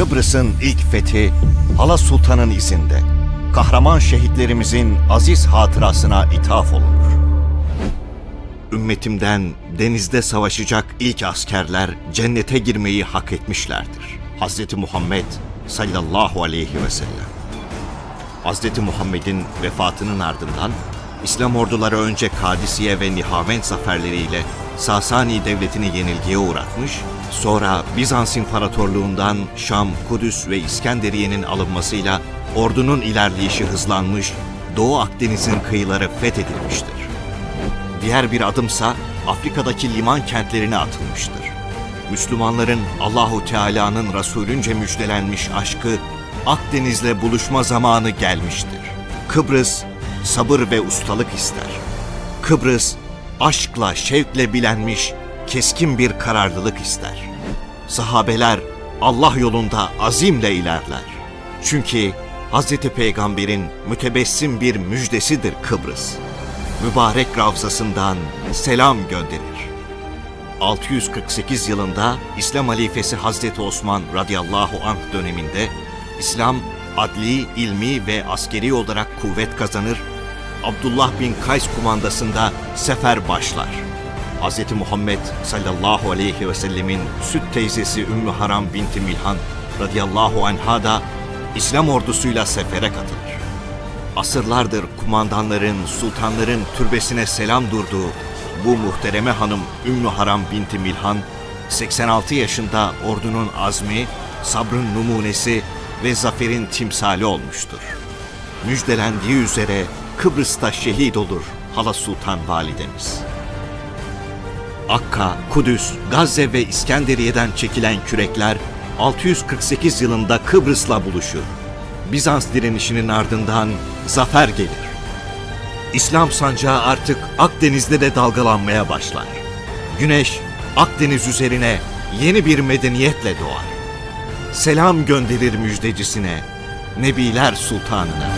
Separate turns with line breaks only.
Kıbrıs'ın ilk fethi Hala Sultan'ın izinde. Kahraman şehitlerimizin aziz hatırasına ithaf olunur. Ümmetimden denizde savaşacak ilk askerler cennete girmeyi hak etmişlerdir. Hz. Muhammed sallallahu aleyhi ve sellem. Hz. Muhammed'in vefatının ardından İslam orduları önce Kadisiye ve Nihavend zaferleriyle Sasani devletini yenilgiye uğratmış, sonra Bizans İmparatorluğundan Şam, Kudüs ve İskenderiye'nin alınmasıyla ordunun ilerleyişi hızlanmış, Doğu Akdeniz'in kıyıları fethedilmiştir. Diğer bir adımsa Afrika'daki liman kentlerine atılmıştır. Müslümanların Allahu Teala'nın Resulünce müjdelenmiş aşkı Akdeniz'le buluşma zamanı gelmiştir. Kıbrıs sabır ve ustalık ister. Kıbrıs aşkla, şevkle bilenmiş keskin bir kararlılık ister. Sahabeler Allah yolunda azimle ilerler. Çünkü Hz. Peygamber'in mütebessim bir müjdesidir Kıbrıs. Mübarek ravzasından selam gönderir. 648 yılında İslam halifesi Hazreti Osman radıyallahu anh döneminde İslam adli, ilmi ve askeri olarak kuvvet kazanır. Abdullah bin Kays kumandasında sefer başlar. Hz. Muhammed sallallahu aleyhi ve sellemin süt teyzesi Ümmü Haram binti Milhan radıyallahu anha da İslam ordusuyla sefere katılır. Asırlardır kumandanların, sultanların türbesine selam durduğu bu muhtereme hanım Ümmü Haram binti Milhan, 86 yaşında ordunun azmi, sabrın numunesi ve zaferin timsali olmuştur. Müjdelendiği üzere Kıbrıs'ta şehit olur Hala Sultan Validemiz. Akka, Kudüs, Gazze ve İskenderiye'den çekilen kürekler 648 yılında Kıbrıs'la buluşur. Bizans direnişinin ardından zafer gelir. İslam sancağı artık Akdeniz'de de dalgalanmaya başlar. Güneş Akdeniz üzerine yeni bir medeniyetle doğar. Selam gönderir müjdecisine, Nebiler Sultanına.